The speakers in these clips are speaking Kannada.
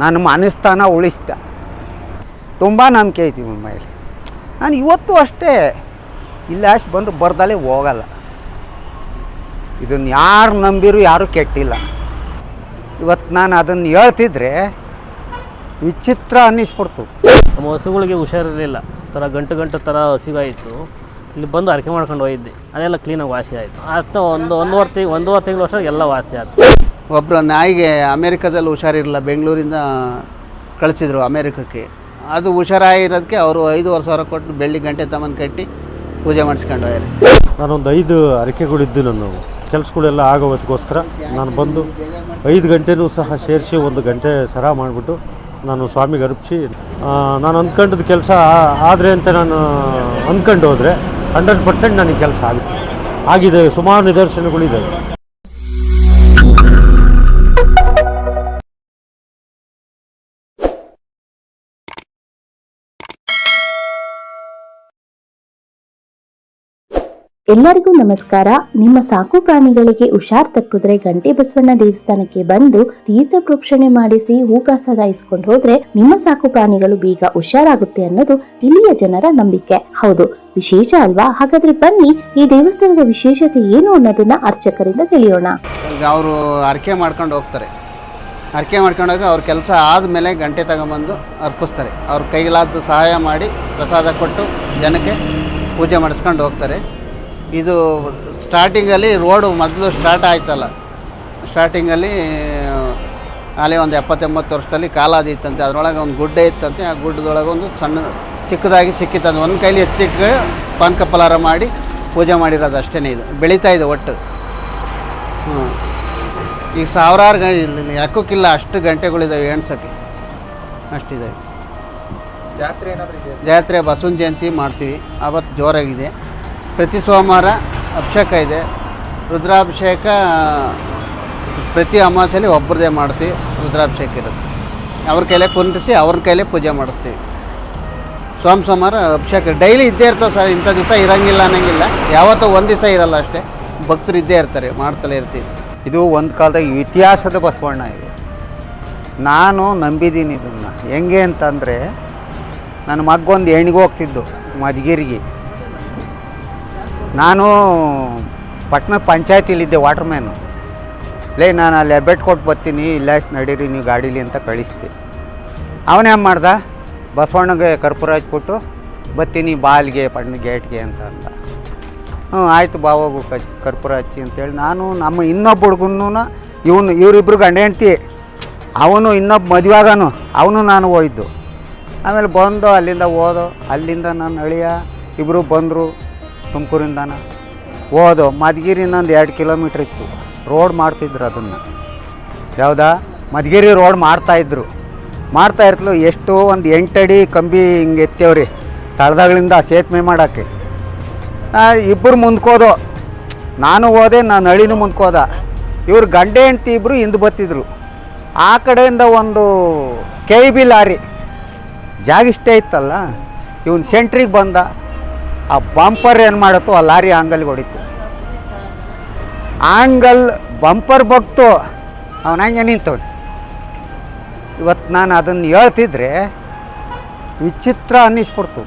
ನನ್ನ ಮನಸ್ಥಾನ ಉಳಿಸ್ದ ತುಂಬ ನಂಬಿಕೆ ಐತಿ ನಿಮ್ಮ ಮೇಲೆ. ನಾನು ಇವತ್ತು ಅಷ್ಟೇ ಇಲ್ಲ ಅಷ್ಟು ಬಂದು ಬರ್ದಲ್ಲೇ ಹೋಗಲ್ಲ. ಇದನ್ನು ಯಾರು ನಂಬಿರು ಯಾರೂ ಕೆಟ್ಟಿಲ್ಲ. ಇವತ್ತು ನಾನು ಅದನ್ನು ಹೇಳ್ತಿದ್ರೆ ವಿಚಿತ್ರ ಅನ್ನಿಸ್ಬಿಡ್ತು. ನಮ್ಮ ಹಸುಗಳಿಗೆ ಹುಷಾರಿರಲಿಲ್ಲ. ಥರ ಗಂಟು ಗಂಟು ಥರ ಹಸಿಗಾಯಿತು ಇಲ್ಲಿ ಬಂದು ಅರಕೆ ಮಾಡ್ಕೊಂಡು ಹೋಗಿದ್ದೆ. ಅದೆಲ್ಲ ಕ್ಲೀನಾಗಿ ವಾಸಿ ಆಯಿತು. ಆತ ಒಂದು, ಒಂದುವರೆ ತಿಂಗ್ ಒಂದೂವರೆ ತಿಂಗಳು ವರ್ಷ ಎಲ್ಲ ವಾಸಿ ಆಯ್ತು. ಒಬ್ಬರು ನಾಯಿಗೆ ಅಮೇರಿಕಾದಲ್ಲಿ ಹುಷಾರಿರಲಿಲ್ಲ, ಬೆಂಗಳೂರಿಂದ ಕಳಿಸಿದ್ರು ಅಮೇರಿಕಕ್ಕೆ. ಅದು ಹುಷಾರಾಗಿರೋದಕ್ಕೆ ಅವರು ಐದೂವರೆ ಸಾವಿರ ಕೊಟ್ಟು ಬೆಳ್ಳಿ ಗಂಟೆ ತಮ್ಮನ್ನು ಕಟ್ಟಿ ಪೂಜೆ ಮಾಡಿಸ್ಕೊಂಡು ಹೋಗ್ಯಾರೆ. ನಾನೊಂದು ಐದು ಅರಕೆಗಳಿದ್ದು ನಾನು. ಕೆಲಸಗಳೆಲ್ಲ ಆಗೋದಕ್ಕೋಸ್ಕರ ನಾನು ಬಂದು ಐದು ಗಂಟೆನೂ ಸಹ ಸೇರಿಸಿ ಒಂದು ಗಂಟೆ ಸರ ಮಾಡಿಬಿಟ್ಟು ನಾನು ಸ್ವಾಮಿಗೆ ಅರ್ಪಿಸಿ ನಾನು ಅಂದ್ಕೊಂಡಿದ್ದ ಕೆಲಸ ಆದರೆ ಅಂತ ನಾನು ಅಂದ್ಕೊಂಡು ಹೋದರೆ ಹಂಡ್ರೆಡ್ ಪರ್ಸೆಂಟ್ ನನಗೆ ಕೆಲಸ ಆಗುತ್ತೆ. ಆಗಿದೆ, ಸುಮಾರು ನಿದರ್ಶನಗಳಿದ್ದಾವೆ. ಎಲ್ಲರಿಗೂ ನಮಸ್ಕಾರ. ನಿಮ್ಮ ಸಾಕು ಪ್ರಾಣಿಗಳಿಗೆ ಹುಷಾರ್ ತಪ್ಪಿದ್ರೆ ಗಂಟೆ ಬಸವಣ್ಣ ದೇವಸ್ಥಾನಕ್ಕೆ ಬಂದು ತೀರ್ಥ ಪ್ರೋಕ್ಷಣೆ ಮಾಡಿಸಿ ಹೂಪ್ರಸಾದ ಇಸ್ಕೊಂಡು ಹೋದ್ರೆ ನಿಮ್ಮ ಸಾಕು ಪ್ರಾಣಿಗಳು ಬೇಗ ಹುಷಾರಾಗುತ್ತೆ ಅನ್ನೋದು ಇಲ್ಲಿಯ ಜನರ ನಂಬಿಕೆ. ಹೌದು, ವಿಶೇಷ ಅಲ್ವಾ? ಹಾಗಾದ್ರೆ ಬನ್ನಿ, ಈ ದೇವಸ್ಥಾನದ ವಿಶೇಷತೆ ಏನು ಅನ್ನೋದನ್ನ ಅರ್ಚಕರಿಂದ ತಿಳಿಯೋಣ. ಅವರು ಅರ್ಕೆ ಮಾಡ್ಕೊಂಡು ಹೋಗ್ತಾರೆ. ಅರ್ಕೆ ಮಾಡ್ಕೊಂಡಾಗ ಅವ್ರ ಕೆಲಸ ಆದಮೇಲೆ ಗಂಟೆ ತಗೊಂಬಂದು ಅರ್ಪಿಸ್ತಾರೆ. ಅವ್ರ ಕೈಲಾದ ಸಹಾಯ ಮಾಡಿ ಪ್ರಸಾದ ಕೊಟ್ಟು ಜನಕ್ಕೆ ಪೂಜೆ ಮಾಡಿಸ್ಕೊಂಡು ಹೋಗ್ತಾರೆ. ಇದು ಸ್ಟಾರ್ಟಿಂಗಲ್ಲಿ ರೋಡು ಮೊದಲು ಸ್ಟಾರ್ಟ್ ಆಯ್ತಲ್ಲ. ಸ್ಟಾರ್ಟಿಂಗಲ್ಲಿ ಅಲ್ಲಿ ಒಂದು ಎಪ್ಪತ್ತೆಂಬತ್ತು ವರ್ಷದಲ್ಲಿ ಕಾಲಾದಿ ಇತ್ತಂತೆ. ಅದರೊಳಗೆ ಒಂದು ಗುಡ್ಡೆ ಇತ್ತಂತೆ. ಆ ಗುಡ್ಡದೊಳಗೆ ಒಂದು ಸಣ್ಣ ಚಿಕ್ಕದಾಗಿ ಸಿಕ್ಕಿತ್ತಂತೆ. ಒಂದು ಕೈಲಿ ಎತ್ತಿಟ್ಟು ಪಾನಕ ಮಾಡಿ ಪೂಜೆ ಮಾಡಿರೋದು ಅಷ್ಟೇ ಇದು. ಬೆಳೀತಾ ಇದೆ ಒಟ್ಟು. ಹ್ಞೂ ಈಗ ಸಾವಿರಾರು ಗ ಯಾಕಕ್ಕಿಲ್ಲ ಅಷ್ಟು ಗಂಟೆಗಳಿದ್ದಾವೆ ಎಣ್ಸೋಕ್ಕೆ ಅಷ್ಟಿದ್ದಾವೆ ಜಾತ್ರೆ ಬಸವನ ಜಯಂತಿ ಮಾಡ್ತೀವಿ. ಅವತ್ತು ಜೋರಾಗಿದೆ. ಪ್ರತಿ ಸೋಮವಾರ ಅಭಿಷೇಕ ಇದೆ. ರುದ್ರಾಭಿಷೇಕ ಪ್ರತಿ ಅಮಾವಾಸ್ಯೆಯಲ್ಲಿ ಒಬ್ಬರದೇ ಮಾಡ್ತೀವಿ, ರುದ್ರಾಭಿಷೇಕ ಇರುತ್ತೆ. ಅವ್ರ ಕೈಲೇ ಕುಂದಿಸಿ ಅವ್ರ ಕೈಲೇ ಪೂಜೆ ಮಾಡಿಸ್ತೀವಿ. ಸೋಮ ಸೋಮವಾರ ಅಭಿಷೇಕ ಡೈಲಿ ಇದ್ದೇ ಇರ್ತವೆ ಸರ್, ಇಂಥ ದಿವಸ ಇರೋಂಗಿಲ್ಲ ಅನ್ನೋಂಗಿಲ್ಲ. ಯಾವತ್ತೂ ಒಂದು ದಿವಸ ಇರಲ್ಲ ಅಷ್ಟೇ. ಭಕ್ತರು ಇದ್ದೇ ಇರ್ತಾರೆ, ಮಾಡ್ತಲೇ ಇರ್ತೀವಿ. ಇದು ಒಂದು ಕಾಲದಾಗ ಇತಿಹಾಸದ ಬಸವಣ್ಣ ಇದು ನಾನು ನಂಬಿದ್ದೀನಿ ಇದನ್ನು. ಹೆಂಗೆ ಅಂತಂದರೆ, ನನ್ನ ಮಗ್ಗೊಂದು ಹೆಣ್ಣಿಗೆ ಹೋಗ್ತಿದ್ದು ಮಧುಗಿರಿಗೆ ನಾನು ಪಟ್ಟಣ ಪಂಚಾಯತಿಲಿದ್ದೆ ವಾಟರ್ ಮ್ಯಾನು ಲೇ, ನಾನು ಅಲ್ಲಿ ಹೆಬ್ಬೆಟ್ ಕೊಟ್ಟು ಬರ್ತೀನಿ, ಇಲ್ಲ ನಡೀರಿ, ನೀವು ಗಾಡೀಲಿ ಅಂತ ಕಳಿಸ್ತಿ ಅವನೇ ಮಾಡ್ದ? ಬಸವಣ್ಣಗೆ ಕರ್ಪೂರ ಕೊಟ್ಟು ಬರ್ತೀನಿ ಬಾಲ್ಗೆ ಪಟ್ಟಣ ಗೇಟ್ಗೆ ಅಂತ ಅಂದ. ಹ್ಞೂ, ಆಯಿತು ಬಾ, ಹೋಗು ಕ- ಕರ್ಪೂರ ಹಚ್ಚಿ ಅಂತೇಳಿ ನಾನು ನಮ್ಮ ಇನ್ನೊಬ್ಬ ಹುಡುಗನೂ ಇವನು, ಇವರಿಬ್ರು ಗಂಡ ಹೆಂಡ್ತಿ, ಅವನು ಇನ್ನೊಬ್ಬ ಮದುವೆಗಾನು, ಅವನು ನಾನು ಹೋಯ್ದು. ಆಮೇಲೆ ಬಂದು ಅಲ್ಲಿಂದ ಹೋದೋ, ಅಲ್ಲಿಂದ ನನ್ನ ಅಳಿಯ ಇಬ್ಬರು ಬಂದರು. ತುಮಕೂರಿಂದನ? ಹೋದು ಮಧುಗಿರಿಂದ ಒಂದು ಎರಡು ಕಿಲೋಮೀಟ್ರ್ ಇತ್ತು. ರೋಡ್ ಮಾಡ್ತಿದ್ರು ಅದನ್ನು. ಯಾವುದಾ? ಮಧುಗಿರಿ ರೋಡ್ ಮಾಡ್ತಾಯಿದ್ರು ಮಾಡ್ತಾ ಇರ್ತಲು, ಎಷ್ಟು ಒಂದು ಎಂಟಡಿ ಕಂಬಿ ಹಿಂಗೆ ಎತ್ತೇವ್ರಿ. ತಳದಾಗಳಿಂದ ಸೇತುವೆ ಮಾಡೋಕ್ಕೆ. ಇಬ್ಬರು ಮುಂದ್ಕೋದು. ನಾನು ಹೋದೆ, ನಾನು ಹಳಿನೂ ಮುಂದ್ಕೋದ. ಇವ್ರು ಗಂಡೆ ಹೆಂಡ್ತಿ ಇಬ್ಬರು ಹಿಂದೆ ಬತ್ತಿದ್ರು. ಆ ಕಡೆಯಿಂದ ಒಂದು ಕೆ ಬಿ ಲಾರಿ. ಜಾಗ ಇಷ್ಟೇ ಇತ್ತಲ್ಲ? ಇವನು ಸೆಂಟ್ರಿಗೆ ಬಂದ. ಆ ಬಂಪರ್ ಏನು ಮಾಡುತ್ತೋ ಆ ಲಾರಿ ಆಂಗಲ್ಗೆ ಹೊಡಿತು. ಆಂಗಲ್ ಬಂಪರ್ ಬಗ್ತು. ಅವನ ಹಂಗೆ ನಿಂತವನು. ಇವತ್ತು ನಾನು ಅದನ್ನು ಹೇಳ್ತಿದ್ರೆ ವಿಚಿತ್ರ ಅನ್ನಿಸ್ಬಿಡ್ತು.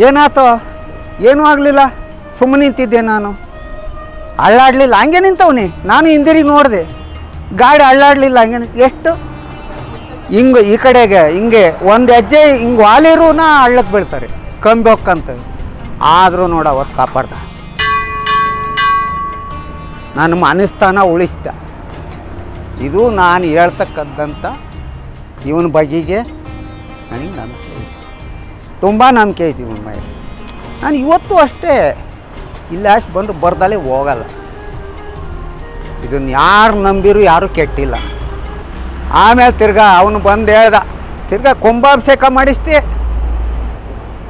ಏನಾಯ್ತು? ಏನೂ ಆಗಲಿಲ್ಲ. ಸುಮ್ಮನೆ ನಿಂತಿದ್ದೆ ನಾನು. ಅಳ್ಳಾಡಲಿಲ್ಲ. ಹಂಗೆ ನಿಂತವನಿ. ನಾನು ಹಿಂದಿರಿಗೆ ನೋಡಿದೆ. ಗಾಡಿ ಅಳ್ಳಾಡಲಿಲ್ಲ. ಹಂಗೆ ಎಷ್ಟು? ಹಿಂಗೆ ಈ ಕಡೆಗೆ, ಹಿಂಗೆ ಒಂದು ಹೆಜ್ಜೆ ಹಿಂಗೆ ವಾಲಿರೂನ ಹಳ್ಳಕ್ಕೆ ಬೀಳ್ತಾರೆ. ಕಂಬಿ ಹೊಕ್ಕಂತ ಆದರೂ ನೋಡ ಅವತ್ತು ಕಾಪಾಡ್ದ. ನನ್ನ ಮನಸ್ಥಾನ ಉಳಿಸ್ದ. ಇದು ನಾನು ಹೇಳ್ತಕ್ಕಂಥ ಇವನ ಬಗೆಗೆ ನನಗೆ ನಂಬಿಕೆ ಐತಿ ತುಂಬ ನಂಬಿಕೆ ಐತಿ ಇವನ ಮೇಲೆ. ನಾನು ಇವತ್ತು ಅಷ್ಟೇ ಇಲ್ಲ ಅಷ್ಟು ಬಂದು ಬರ್ದಲ್ಲೇ ಹೋಗಲ್ಲ. ಇದನ್ನು ಯಾರು ನಂಬಿರು ಯಾರೂ ಕೆಟ್ಟಿಲ್ಲ. ಆಮೇಲೆ ತಿರ್ಗಾ ಅವನು ಬಂದು ಹೇಳ್ದ, ತಿರ್ಗಾ ಕುಂಭಾಭಿಷೇಕ ಮಾಡಿಸ್ತಿ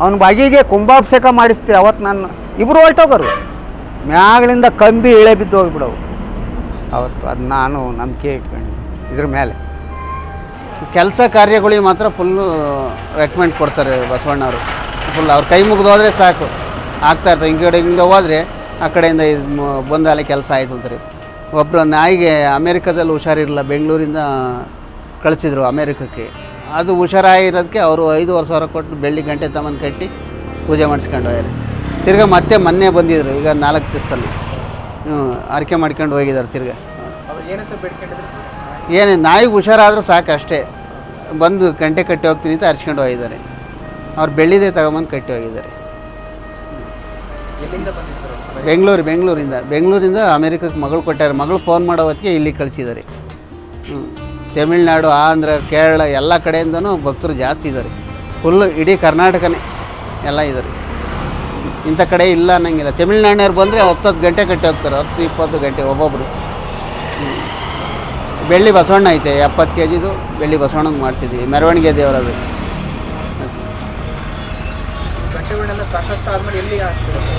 ಅವನ ಬಾಗಿಗೆ ಕುಂಭಾಭಿಷೇಕ ಮಾಡಿಸ್ತೀವಿ ಅವತ್ತು ನಾನು ಇಬ್ಬರು ಹೊರಟೋಗರು. ಮ್ಯಾಗಳಿಂದ ಕಂಬಿ ಇಳೆ ಬಿದ್ದು ಹೋಗ್ಬಿಡವು ಅವತ್ತು ಅದು ನಾನು ನಂಬಿಕೆ ಇಟ್ಕೊಂಡು, ಇದ್ರ ಮೇಲೆ. ಕೆಲಸ ಕಾರ್ಯಗಳಿಗೆ ಮಾತ್ರ ಫುಲ್ಲು ರೆಕಮೆಂಡ್ ಕೊಡ್ತಾರೆ ಬಸವಣ್ಣವರು. ಫುಲ್ ಅವ್ರ ಕೈ ಮುಗಿದೋದ್ರೆ ಸಾಕು. ಆಗ್ತಾ ಇರ್ತಾರೆ ಹಿಂಗೆ ಕಡೆ ಹಿಂಗೆ ಹೋದರೆ ಆ ಕಡೆಯಿಂದ ಇದು ಮ- ಬಂದು ಕೆಲಸ ಆಯಿತು ಅಂತಾರೆ. ಒಬ್ಬರು ನಾಯಿಗೆ ಅಮೇರಿಕಾದಲ್ಲಿ ಹುಷಾರಿರಲಿಲ್ಲ, ಬೆಂಗಳೂರಿಂದ ಕಳಿಸಿದ್ರು ಅಮೇರಿಕಕ್ಕೆ. ಅದು ಹುಷಾರಾಗಿರೋದಕ್ಕೆ ಅವರು ಐದೂವರೆ ಸಾವಿರ ಕೊಟ್ಟು ಬೆಳ್ಳಿ ಗಂಟೆ ತಮ್ಮನ್ನು ಕಟ್ಟಿ ಪೂಜೆ ಮಾಡಿಸ್ಕೊಂಡು ಹೋಗ್ಯಾರೆ. ತಿರ್ಗಾ ಮತ್ತೆ ಮೊನ್ನೆ ಬಂದಿದ್ದರು ಈಗ ನಾಲ್ಕು ದಿವಸದಲ್ಲಿ. ಆರಕೆ ಮಾಡ್ಕೊಂಡು ಹೋಗಿದ್ದಾರೆ ತಿರ್ಗಾ. ಏನು ನಾಯಿಗೆ ಹುಷಾರಾದರೂ ಸಾಕು ಅಷ್ಟೇ. ಬಂದು ಗಂಟೆ ಕಟ್ಟಿ ಹೋಗ್ತೀನಿ ಅಂತ ಹರ್ಚ್ಕೊಂಡು ಹೋಗಿದ್ದಾರೆ. ಅವ್ರು ಬೆಳ್ಳಿದೆ ತಗೊಂಬಂದು ಕಟ್ಟಿ ಹೋಗಿದ್ದಾರೆ. ಬೆಂಗಳೂರು ಬೆಂಗಳೂರಿಂದ. ಬೆಂಗಳೂರಿಂದ ಅಮೇರಿಕಕ್ಕೆ ಮಗಳು ಕೊಟ್ಟಾರೆ. ಮಗಳು ಫೋನ್ ಮಾಡೋ ಹೊತ್ತಿಗೆ ಇಲ್ಲಿ ಕಳಿಸಿದ್ದಾರೆ. ಹ್ಞೂ. ತಮಿಳ್ನಾಡು, ಆಂಧ್ರ, ಕೇರಳ ಎಲ್ಲ ಕಡೆಯಿಂದನೂ ಭಕ್ತರು ಜಾಸ್ತಿ ಇದ್ದಾರೆ. ಫುಲ್ಲು ಇಡೀ ಕರ್ನಾಟಕನೇ ಎಲ್ಲ ಇದ್ದಾರೆ. ಇಂಥ ಕಡೆ ಇಲ್ಲ ಅನ್ನಂಗಿಲ್ಲ. ತಮಿಳ್ನಾಡಿನವ್ರು ಬಂದರೆ ಹತ್ತತ್ತು ಗಂಟೆ ಕಟ್ಟಿ ಹೋಗ್ತಾರೆ. ಹತ್ತು ಇಪ್ಪತ್ತು ಗಂಟೆ ಒಬ್ಬೊಬ್ಬರು ಬೆಳ್ಳಿ ಬಸವಣ್ಣ ಐತೆ, ಎಪ್ಪತ್ತು ಕೆ ಜಿದು ಬೆಳ್ಳಿ ಬಸವಣ್ಣಗೆ ಮಾಡ್ತಿದ್ವಿ ಮೆರವಣಿಗೆ ದೇವರದು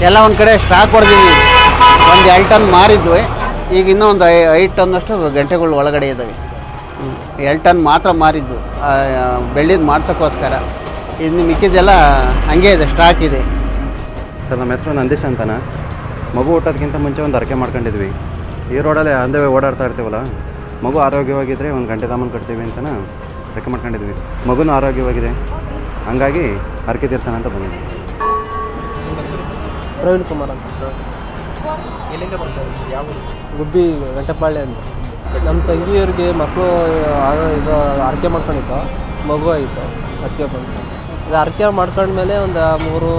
ಎಲ್ಲ ಒಂದು ಕಡೆ ಸ್ಟಾಕ್ ಹೊಡೆದಿದ್ವಿ ಒಂದು ಎರಡು ಟನ್ ಮಾರಿದ್ವಿ. ಈಗ ಇನ್ನೂ ಒಂದು ಐ ಐದು ಟನ್ನಷ್ಟು ಗಂಟೆಗಳು ಒಳಗಡೆ ಇದ್ದಾವೆ. ಎರಡು ಟನ್ ಮಾತ್ರ ಮಾರಿದ್ದು ಬೆಳ್ಳಿದ್ದು ಮಾಡ್ಸೋಕ್ಕೋಸ್ಕರ. ಇನ್ನು ಮಿಕ್ಕಿದ್ದೆಲ್ಲ ಹಂಗೆ ಇದೆ ಸ್ಟಾಕ್ ಇದೆ. ಸರ್ ನಮ್ಮ ಹೆಸರು ನಂದೀಶ್ ಅಂತಾನೆ. ಮಗು ಹುಟ್ಟೋದಕ್ಕಿಂತ ಮುಂಚೆ ಒಂದು ಅರಕೆ ಮಾಡ್ಕೊಂಡಿದ್ವಿ. ಈ ರೋಡಲ್ಲೇ ಅಂದೇ ಓಡಾಡ್ತಾ ಇರ್ತೀವಲ್ಲ ಮಗು ಆರೋಗ್ಯವಾಗಿದ್ದರೆ ಒಂದು ಗಂಟೆ ದಾಮನ್ ಕಟ್ತೀವಿ ಅಂತಲೇ ಅರಕೆ ಮಾಡ್ಕೊಂಡಿದ್ವಿ ಮಗುನೂ ಆರೋಗ್ಯವಾಗಿದೆ. ಹಂಗಾಗಿ ಅರಕೆ ತೀರ್ಸೋಣ ಅಂತ ಬಂದಿದ್ವಿ ಪ್ರವೀಣ್ ಕುಮಾರ್ ಅಂತ ಗುಬ್ಬಿ ಗಂಟೆಪಾಳ್ಯ ಅಂತ. ನಮ್ಮ ತಂಗಿಯವ್ರಿಗೆ ಮಕ್ಕಳು ಇದು ಅರಕೆ ಮಾಡ್ಕೊಂಡಿತ್ತು. ಮಗು ಆಯಿತು ಅರಕೆ ಬಂತು. ಇದು ಅರಕೆ ಮಾಡ್ಕೊಂಡ್ಮೇಲೆ ಒಂದು ಮೂರು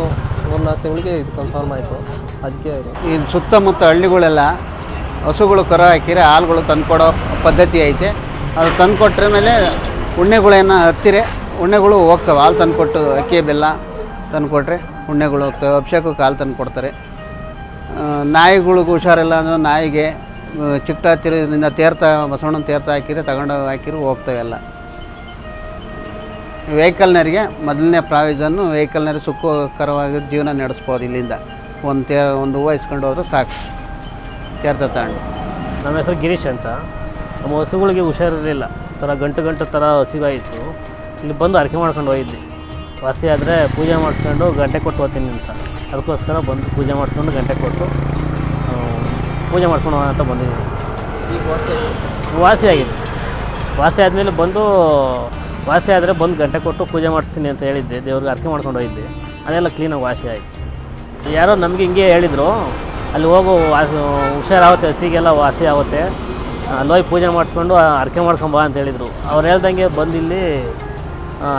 ಮೂರು ನಾಲ್ಕು ತಿಂಗಳಿಗೆ ಇದು ಕನ್ಫರ್ಮ್ ಆಯಿತು. ಅದಕ್ಕೆ ಈ ಸುತ್ತಮುತ್ತ ಹಳ್ಳಿಗಳೆಲ್ಲ ಹಸುಗಳು ಕರ ಹಾಕಿರೆ, ಹಾಲುಗಳು ತಂದುಕೊಡೋ ಪದ್ಧತಿ ಐತೆ. ಅದು ತಂದುಕೊಟ್ರ ಮೇಲೆ ಉಣ್ಣೆಗಳೇನ ಹತ್ತಿರೆ, ಉಣ್ಣೆಗಳು ಹೋಗ್ತವೆ. ಹಾಲು ತಂದುಕೊಟ್ಟು ಅಕ್ಕಿ, ಬೆಲ್ಲ ತಂದುಕೊಟ್ರೆ ಉಣ್ಣೆಗಳು ಹೋಗ್ತವೆ. ಅಭಿಷೇಕಕ್ಕೆ ಹಾಲು ತಂದು ಕೊಡ್ತಾರೆ ನಾಯಿಗಳಿಗೂ ಹುಷಾರಿಲ್ಲ ಅಂದ್ರೆ ನಾಯಿಗೆ ಆ, ಚಿಕ್ಕ ತೇರ್ತಾ ಬಸವಣ್ಣನ ತೇರ್ತ ಹಾಕಿದ್ರೆ ತಗೊಂಡು ಹಾಕಿರು ಹೋಗ್ತವೆ ಎಲ್ಲ. ವೆಹಿಕಲ್ನರಿಗೆ ಮೊದಲನೇ ಪ್ರಾವಿಜನ್ನು ವೆಹಿಕಲ್ನರಿಗೆ ಸುಖಕರವಾಗಿ ಜೀವನ ನಡೆಸ್ಬೋದು ಇಲ್ಲಿಂದ. ಒಂದು ತೇ ಒಂದು ಹೂವು ಇಸ್ಕೊಂಡು ಹೋದ್ರೆ ಸಾಕು. ತೇರ್ತ ತಗೊಂಡು. ನಮ್ಮ ಹೆಸರು ಗಿರೀಶ್ ಅಂತ. ನಮ್ಮ ಹಸುಗಳಿಗೆ ಹುಷಾರಿರಲಿಲ್ಲ. ಥರ ಗಂಟು ಗಂಟು ಥರ ಹಸಿವಾಯಿತು. ಇಲ್ಲಿ ಬಂದು ಅರಕೆ ಮಾಡ್ಕೊಂಡು ಹೋಗಿದ್ವಿ. ವಾಸಿ ಆದರೆ ಪೂಜೆ ಮಾಡಿಸ್ಕೊಂಡು ಗಂಟೆ ಕೊಟ್ಟು ಹೋಗ್ತೀನಿ ಅಂತ. ಅದಕ್ಕೋಸ್ಕರ ಬಂದು ಪೂಜೆ ಮಾಡಿಸ್ಕೊಂಡು ಗಂಟೆ ಕೊಟ್ಟು ಪೂಜೆ ಮಾಡ್ಕೊಂಡು ಅಂತ ಬಂದಿದ್ದೀನಿ. ವಾಸಿ ಆಗಿದೆ ವಾಸಿ ಆದಮೇಲೆ ಬಂದು, ವಾಸಿ ಆದರೆ ಬಂದು ಗಂಟೆ ಕೊಟ್ಟು ಪೂಜೆ ಮಾಡಿಸ್ತೀನಿ ಅಂತ ಹೇಳಿದ್ದೆ. ದೇವ್ರಿಗೆ ಅರ್ಕೆ ಮಾಡ್ಕೊಂಡು ಹೋಗಿದ್ದೆ. ಅದೆಲ್ಲ ಕ್ಲೀನಾಗಿ ವಾಸಿ ಆಯಿತು. ಯಾರೋ ನಮಗೆ ಹಿಂಗೆ ಹೇಳಿದರು, ಅಲ್ಲಿ ಹೋಗು ಹುಷಾರಾಗುತ್ತೆ, ಹಸಿಗೆಲ್ಲ ವಾಸಿ ಆಗುತ್ತೆ. ಅಲ್ಲಿ ಹೋಗಿ ಪೂಜೆ ಮಾಡಿಸ್ಕೊಂಡು ಅರ್ಕೆ ಮಾಡ್ಕೊಂಬ ಅಂತ ಹೇಳಿದರು. ಅವ್ರು ಹೇಳ್ದಂಗೆ ಬಂದು ಇಲ್ಲಿ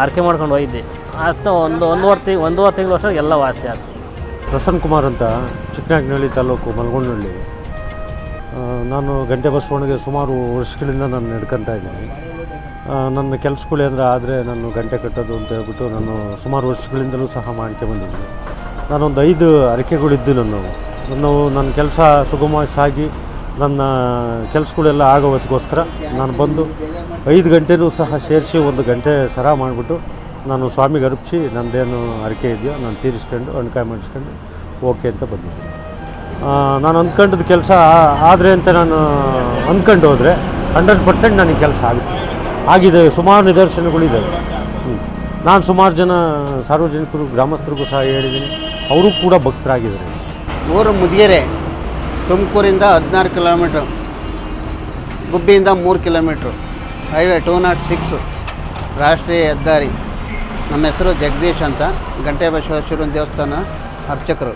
ಅರ್ಕೆ ಮಾಡ್ಕೊಂಡು ಹೋಗಿದ್ದೆ. ಅತ್ತ ಒಂದು, ಒಂದುವರೆ ತಿಂಗ್, ಒಂದೂವರೆ ತಿಂಗಳು ವರ್ಷ ಎಲ್ಲ ವಾಸಿ ಆಯ್ತು. ಪ್ರಸನ್ನ ಕುಮಾರ್ ಅಂತ ಚಿಕ್ಕನಾಗ್ನಹಳ್ಳಿ ತಾಲೂಕು ಮಲ್ಗೊಂಡಹಳ್ಳಿ ನಾನು ಗಂಟೆ ಬಸವಣ್ಣಗೆ ಸುಮಾರು ವರ್ಷಗಳಿಂದ ನಾನು ನಡ್ಕೊತಾ ಇದ್ದೀನಿ. ನನ್ನ ಕೆಲಸಗಳೇಂದ್ರೆ ಆದರೆ ನಾನು ಗಂಟೆ ಕಟ್ಟೋದು ಅಂತ ಹೇಳ್ಬಿಟ್ಟು ನಾನು ಸುಮಾರು ವರ್ಷಗಳಿಂದಲೂ ಸಹ ಮಾಡ್ಕೊಂಬಂದಿದ್ದೀನಿ ನಾನೊಂದು ಐದು ಅರಕೆಗಳಿದ್ದು ನಾನು ನಾನು ನನ್ನ ಕೆಲಸ ಸುಗಮವಾಗಿ ಸಾಗಿ ನನ್ನ ಕೆಲಸಗಳೆಲ್ಲ ಆಗೋದಕ್ಕೋಸ್ಕರ ನಾನು ಬಂದು ಐದು ಗಂಟೆನೂ ಸಹ ಸೇರಿಸಿ ಒಂದು ಗಂಟೆ ಸರ ಮಾಡಿಬಿಟ್ಟು ನಾನು ಸ್ವಾಮಿಗೆ ಅರ್ಪಿಸಿ ನನ್ನದೇನು ಅರಕೆ ಇದೆಯೋ ನಾನು ತೀರಿಸ್ಕೊಂಡು ಅಣಕಾಯಿ ಮಾಡಿಸ್ಕೊಂಡು ಓಕೆ ಅಂತ ಬಂದಿದ್ದೀನಿ. ನಾನು ಅಂದ್ಕೊಂಡಿದ್ದ ಕೆಲಸ ಆದರೆ ಅಂತ ನಾನು ಅಂದ್ಕೊಂಡು ಹೋದರೆ ಹಂಡ್ರೆಡ್ ಪರ್ಸೆಂಟ್ ನನಗೆ ಕೆಲಸ ಆಗುತ್ತೆ. ಆಗಿದೆ, ಸುಮಾರು ನಿದರ್ಶನಗಳಿದ್ದಾವೆ. ನಾನು ಸುಮಾರು ಜನ ಸಾರ್ವಜನಿಕರು, ಗ್ರಾಮಸ್ಥರಿಗೂ ಸಹ ಹೇಳಿದ್ದೀನಿ ಅವರು ಕೂಡ ಭಕ್ತರಾಗಿದ್ದಾರೆ. ಊರು ಮುದಿಗೆರೆ, ತುಮಕೂರಿಂದ ಹದಿನಾರು ಕಿಲೋಮೀಟ್ರ್, ಗುಬ್ಬಿಯಿಂದ ಮೂರು kilometre, highway two naught six, ರಾಷ್ಟ್ರೀಯ ಹೆದ್ದಾರಿ. ನಮ್ಮ ಹೆಸರು ಜಗದೀಶ್ ಅಂತ ಗಂಟೆ ಬಸವೇಶ್ವರನ ದೇವಸ್ಥಾನ ಅರ್ಚಕರು.